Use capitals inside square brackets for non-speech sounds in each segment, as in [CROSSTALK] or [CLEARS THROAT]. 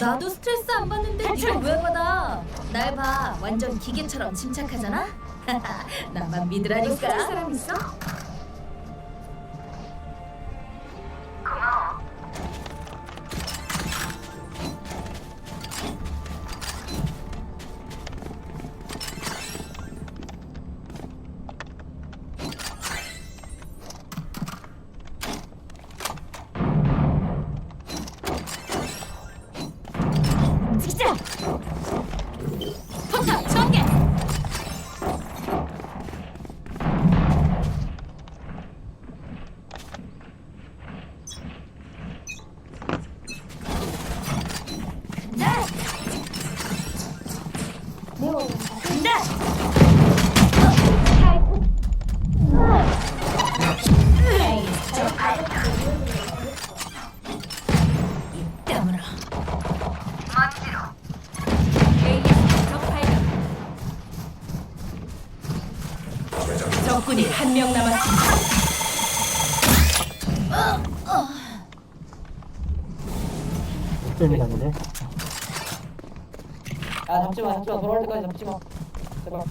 나도 스트레스 안 받는데 네가 왜 받아? 날 봐, 완전 기계처럼 침착하잖아. [LAUGHS] 나만 믿으라니까. 사람 있어? 진짜. 야 잡지마 잡지마. 돌아올 때까지 잡지마. 제발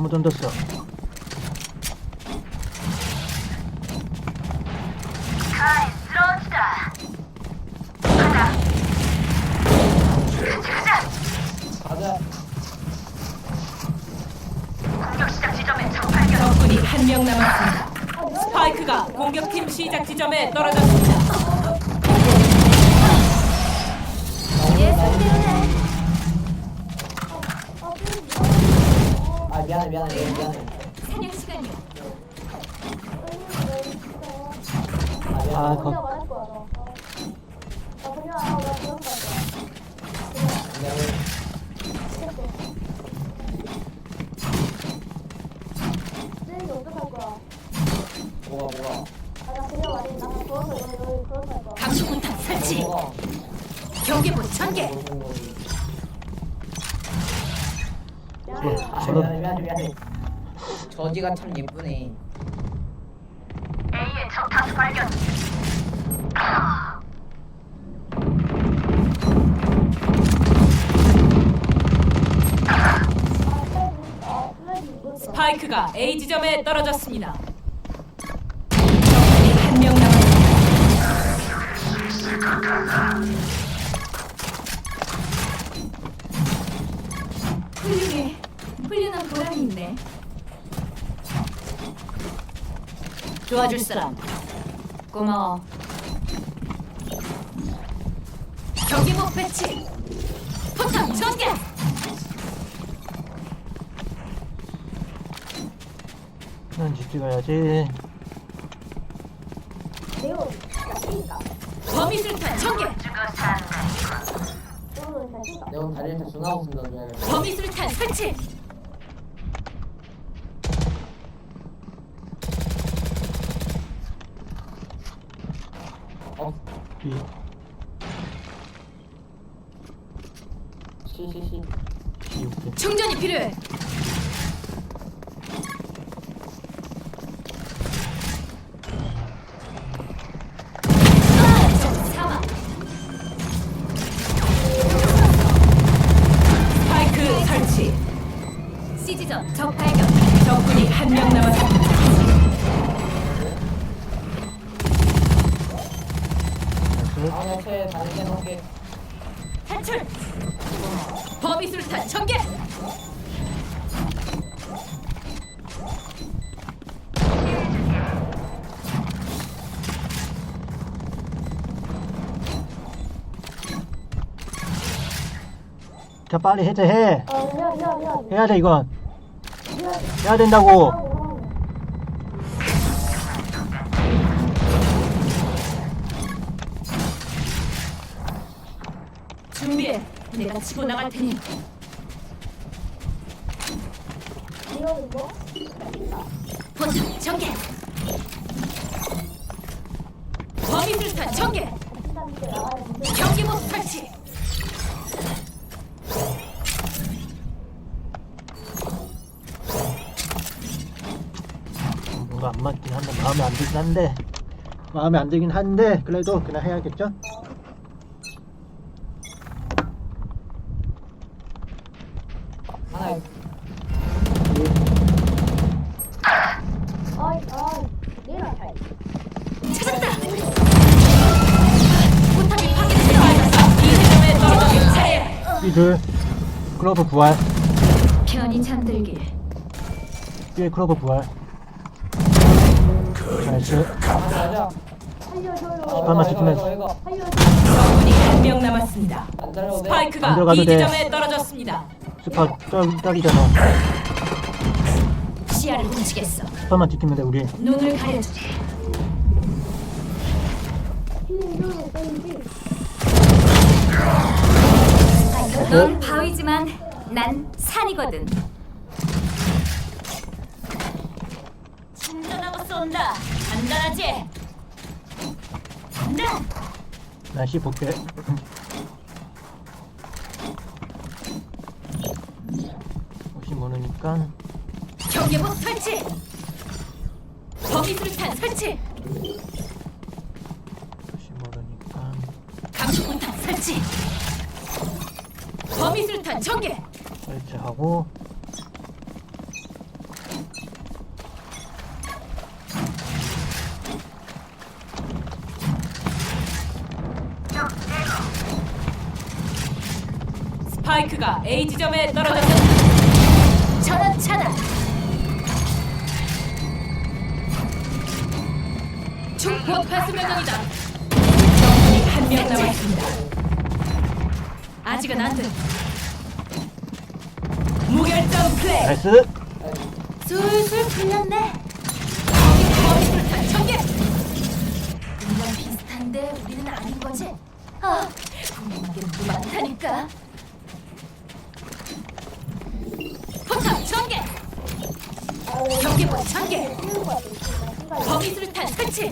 아 잘못 던졌어. 가자. 적군이 한 명 남았습니다. 스파이크가 공격팀 시작 지점에 떨어졌습니다. 아아 거, 뭐가 뭐가 설치. 뭐가 경계부 전개. 예, 아 저지가 참 예쁘네 스파이크가 A 지점에 떨어졌습니다. 적군이 한 명 남았습니다. 훌륭해. 훌륭한 보람이 있네. 도와줄 사람. 고마워. 경계부 배치. 포탑 전개. 난집 찍어야지 범위술탄 전개. 내가 오늘 쓴다 줘야겠다 범위술탄 설치. 어 B 시시시 B 6대 충전이 필요해. 자 빨리 해제해 해야 돼 이건 해야 된다고 준비해. 내가 치고 나갈 테니. 포탑 전개. 범위술탄 전개. 경기복 설치. 마음에 안 들긴 한데 마음에 안 들긴 한데 그래도 그냥 해야겠죠? 하나 찾았다. 포탑이 파괴됐다. 이 지점에 떨어졌습니다. 차례. 삐둘 클로버 부활 편히 잠들길. 삐 클로버 부활 나이스 잠깐만 이거 적군이 한 명 남았습니다. 안안 스파이크가 들어가도 이 돼. 지점에 떨어졌습니다. 스파 딱, 딱이잖아 시야를 훔치겠어. 스파만 지키면 돼 우리 눈을 가려주지. 넌 바위지만 난 산이거든. 진전하고 쏜다. 간단하지? 간다. 날씨 볼게 혹시 모르니까 경계복 설치. 범위술탄 설치. 혹시 모르니까 감시포탑 설치. 범위술탄 전개. 설치하고 스파이크가 A 지점에 떨어졌습니다. 전원 차단. 중폭 파수 명령이다. 적군이 한 명 남았습니다. 아직은 안 돼. 무결점 플레이. 나이스 술술 풀렸네. 범위술탄 전개. 인간 비슷한데 우리는 아닌 거지? 아, 궁금한 게 너무 많다니까. 전개. 경계복 전개. 범위술탄 설치.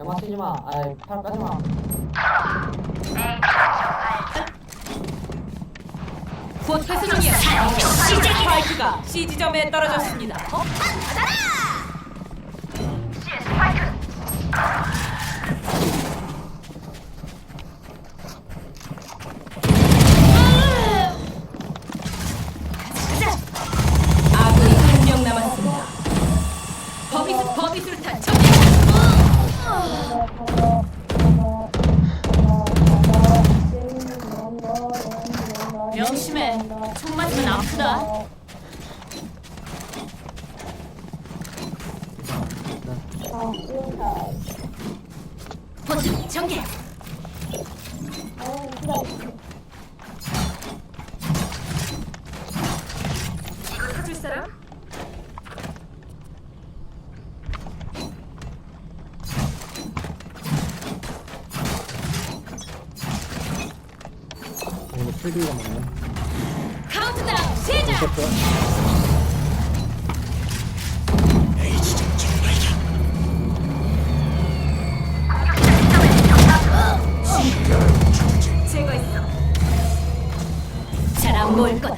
야마 쓰지 마 아이 팔 까지 마 곧 회수 중이야. 스파이크가 C 지점에 떨어졌습니다. 아군 명심해. 총 맞으면 아프다. 포탑 전개. 이거 사줄 사람? 많네 카운트다운 안 보일 거다.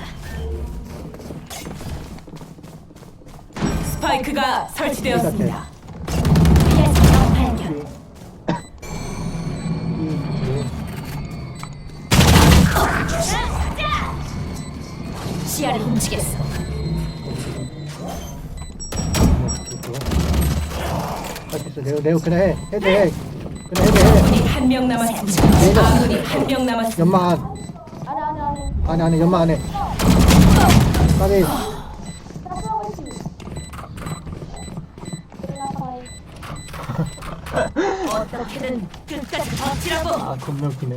스파이크가 설치되었습니다. 시야를 훔치겠어. 할수 있어 레오 레오 그냥 해 해도 해 그냥 해도 해 적군이 한 명 남았습니다. 아군이 한 명 남았습니다. 연마 안 안에 안에 연마 안에 까비 어떻게든 끝까지 버티라고. 아 겁나 웃기네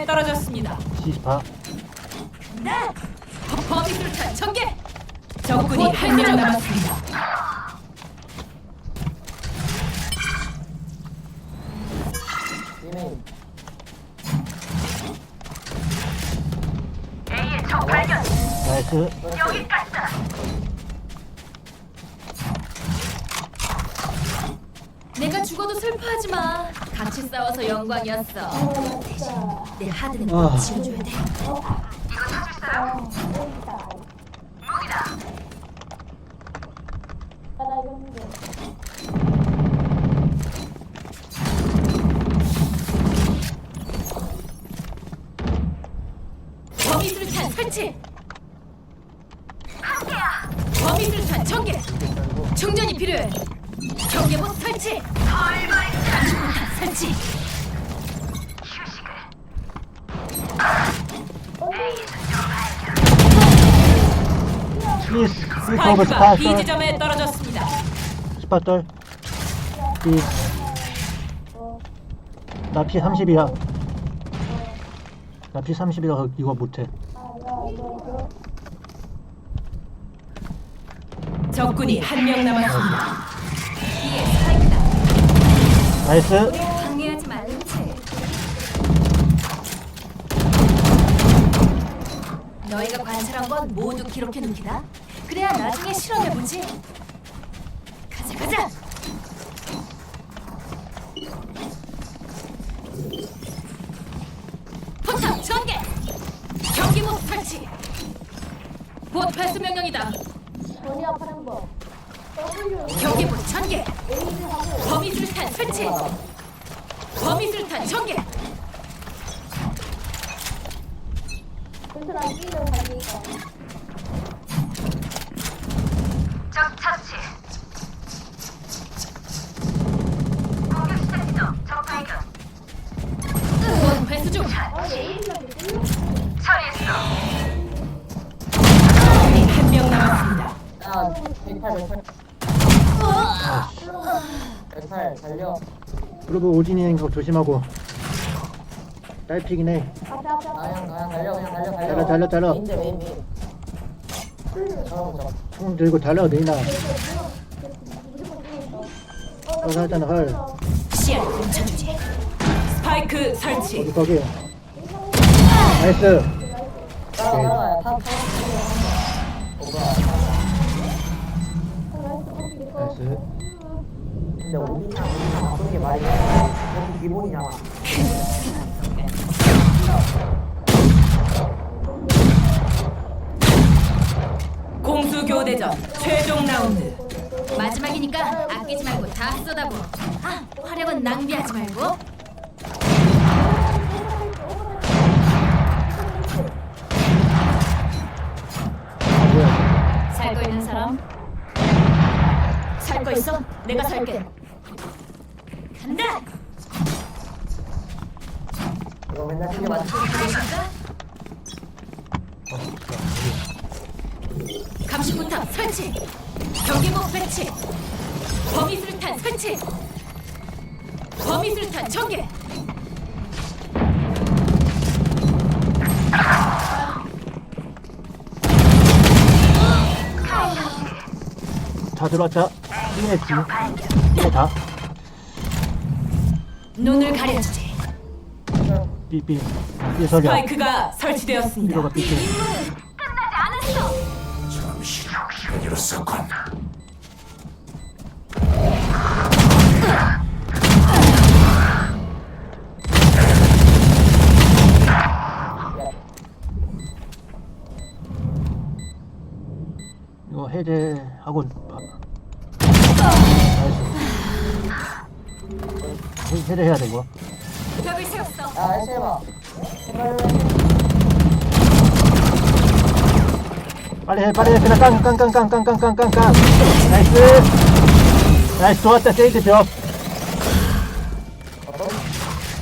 지점에 떨어졌습니다. 시스파 범위 술탄 전개. 적군이 한 명 남았습니다. 이메일 나이스 내가 죽어도 슬퍼하지 마. 같이 싸워서 영광이었어. 내 하드는 아. 꼭 지워줘야 돼. 범위술탄 설치. 범위술탄 전개. 충전이 필요해. 경계복 설치. 감시포탑 설치. 시스 시스 오브 스파이크가 스파 B 지점에 떨어졌습니다. 스파 떨 시. 나피 30이야 나피 30이라 이거 못해 적군이 한 명 남았습니다. 나이스 방해하지 채. 너희가 관찰한 건 모두 기록해 놓기다. 그래야 나중에 실험해 보지. 설치. 범위 술탄 전개. 108 달려. 그리고 오진이 거 조심하고. 딸피긴 해. 나양 나양 달려 그냥 달려 달려. 달려, 달려, 달려. 메인데 메인 메인. 저러고 저러고 총 들고 달려 네이나 헐 하잖아 헐. 스파이크 설치. 거기 거기. 나이스. 따라와 탑. 오가 나이스 근데 우리랑 우리랑 바꾸는 게 말이 돼 여기 기본이잖아 공수 교대전 최종 라운드. 마지막이니까 아끼지 말고 다 쏟아부. 아, 화력은 낭비하지 말고. 살 거 있는 사람? 살 거 있어? 내가 살게. 간다. 이거 맨날 그게 맞지? 감시포탑 설치. 경계복 배치. 범위 수류탄 설치. 범위 수류탄 전개. 다 들어왔다. 힘내 지. 힘내 다. 눈을 가려주지. 삐삐. 삐 서자. 스파이크가 설치되었습니다. 삐로가 삐삐. 이거 해제하고 봐. 해제해야 돼 이거. 벽을 세웠어. 야 애쉬 해봐 빨리 해 빨리 해 그냥 깡 깡 깡 깡 깡 깡 깡 깡 깡 나이스 나이스 좋았다 세이드 벽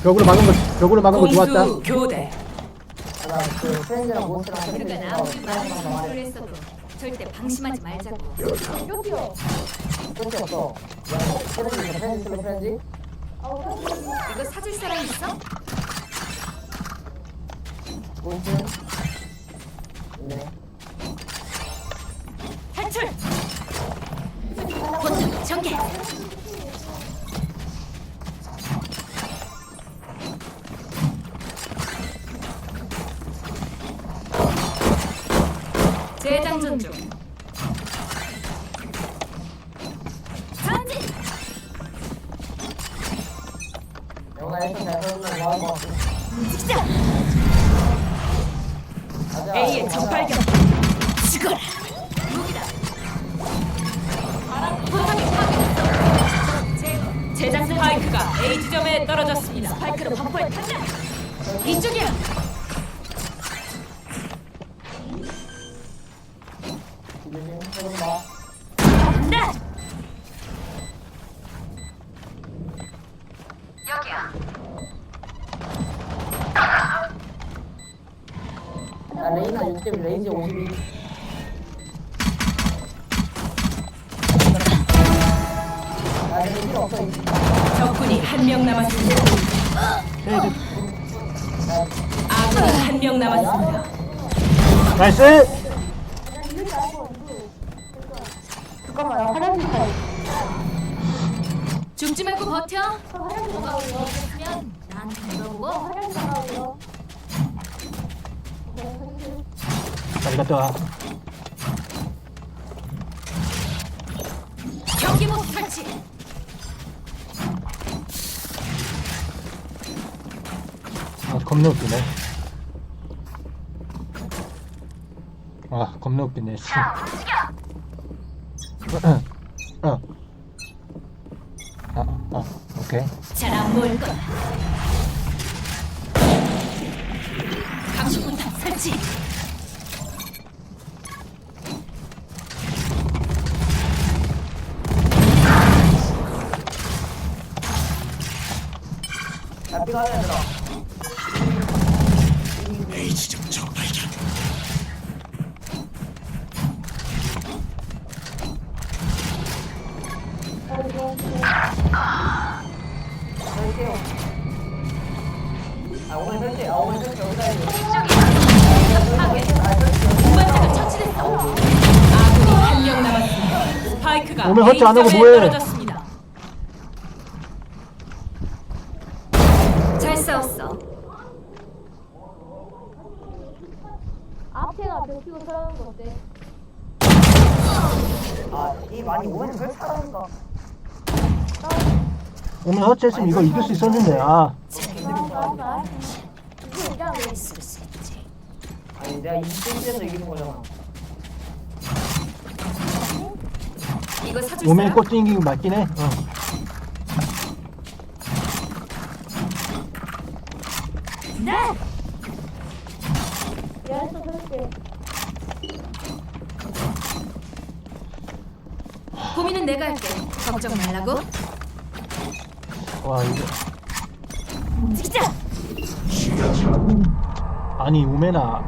벽으로 막은 거 벽으로 막은 거 좋았다 공수 교대. 나그 프렌즈랑 모스랑 그러니까 프렌즈 나 아무리 많은 공부를 했어도 절대 방심하지 말자고. 끝이 없어 야 프렌즈 프렌즈 프렌즈 프렌즈 이거 사줄 사람 있어? 모스 네 탈출. 포탑 전개. 재장전 중. 움직이자. A의 적발견. 죽어라. 무기다. 포탑이 파괴됐어. 제작 스파이크가 A 지점에 떨어졌습니다. 스파이크로 범퍼에 탄다. 이쪽이야. 한 명 남았습니다. 나이스 죽지 말고 버텨. 뭐가 없으면 나한테 물어보고. 잘 갔다 와 경기복 설치. 아 겁나 웃기네 아 겁나 웃기네 씨. [CLEARS THROAT] 어. 어. 아, 아, 오케이. 잘안 보일 거야. 감시포탑 설치. 야 피가 하나 들어 허치 안 하고 뭐해? 떨어졌습니다. 잘 싸웠어. 앞에가 벽치고 서라는 거 어때? 아이 많이 오면 설치하니까 오늘 허치했으면 이거 이길 수 있었는데 아 있지. 아니 내가 이 게임에서 이기는 거잖아 이거 사줄 오면 사람? 꽃 ting기고 맞긴 해 어. 네. 얘한테 그렇게 고민은 내가 할게. 걱정 말라고. 와 이거 움직이자. 아니 우메나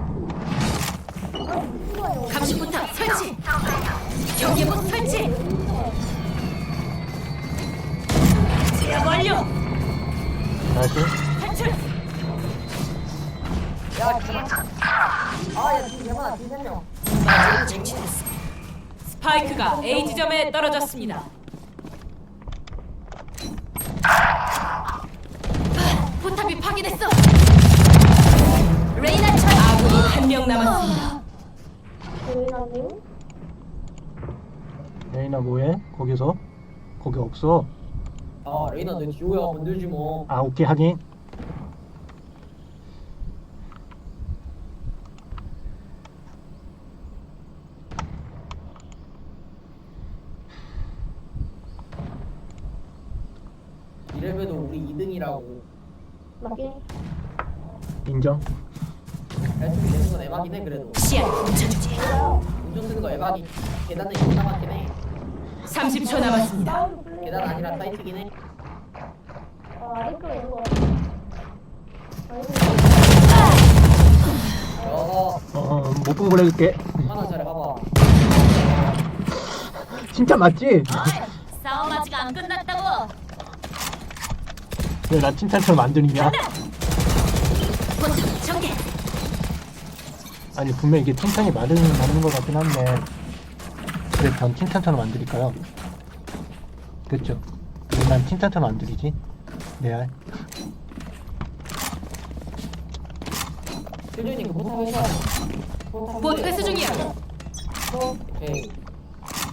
감시포탑 설치. 경계복 설치. 제압 완료. 나이스 탈출. 야 그만 아야 뒤에 개많아 뒤에 세명 마지막 정치됐어. 스파이크가 A 지점에 떨어졌습니다. 포탑이 파괴됐어. 레이나 차. 아군이 한 명 남았습니다. 레이나 뭐해? 거기서? 거기 없어. 아 레이나 너 지호야 건들지 뭐 아 오케이 하긴. 이래봬도 우리 2등이라고 맞긴 인정. 발톱이 되는 건 에바긴 해 그래도 시야를 훔쳐주지. 운전 쓰는 거 에바긴 계단은 이거 남았긴 해 30초 남았습니다. 계단 아니라 사이트긴 해 어, 어못 본 걸로 해줄게. 하나 잘해 봐봐 진짜 맞지? 싸움 아직 안 끝났다고. 왜나 칭찬처럼 안 들리냐? 전개. 아니 분명 이게 칭찬이 맞는 맞는 것 같긴 한데 왜전 칭찬처럼 안 들릴까요? 그렇죠? 왜난 칭찬처럼 안 들리지? 레알 필준이 그 포탑 회사 곧 회수 중이야. 오케이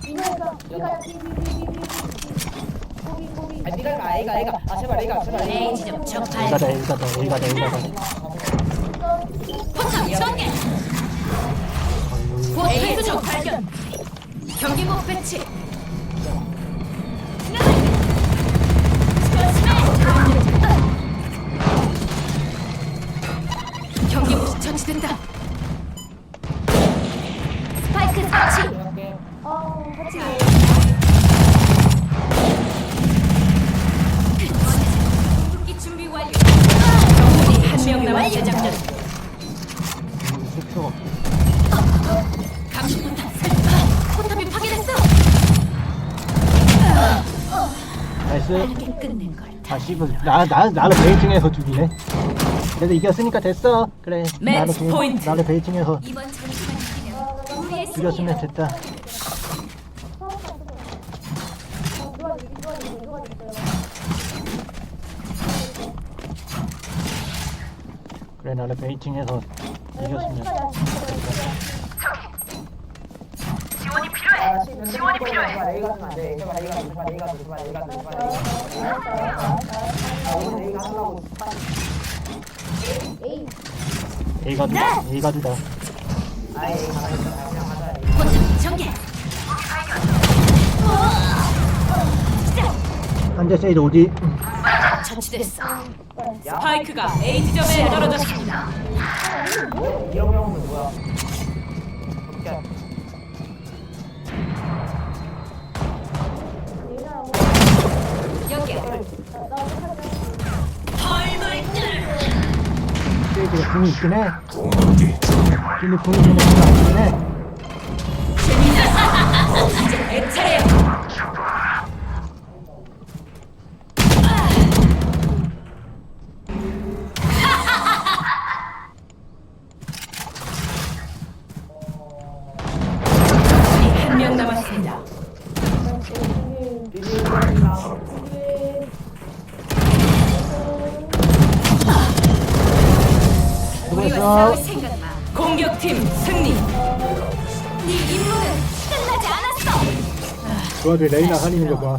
이거에서 거기 아 니가 가 A가 A가 아 제발 A가 제발 A A가 지점 적발. A가다 A가다 A가다 A가다 포탑 전개. 곧 회수 중 발견. 경기복 배치. 처치된다. 스파이크 설치. 어 같이 궁극기 준비 완료. 적군이 한 명. 쓸 필요가 없어 감시 포탑 설치. 포탑이 파괴됐어. 나이스 빠르게 끝낸 걸. 아 씨발 나, 나, 나를 베이징해서 죽이네 그래도 이겼으니까 됐어 그래 매치 나를, 베이- 포인트. 나를 이번 이기면 우리의 죽였으면. 됐다 그래 나를 베이징해서 이겼으면 아 지원이 필요해 제발 A가 쓰면 안 돼 제발 A가 줘 제발 A가 줘 제발 A가 줘 제발 A가 줘 아, 오늘 A가 하려고 에이 A가 두다 A가 두다 아이 A 가자 그냥 가자 A. 포탑 전개. 한대 세이드 어디? 처치됐어. 스파이크가 A 지점에 떨어졌습니다. 이런 경우는 뭐야 어떻게 할까? 여기야. 세이드가 싸울 생각 마. 공격팀 승리. 네 임무는 끝나지 않았어. 그 와중에 레이나 살리는 거봐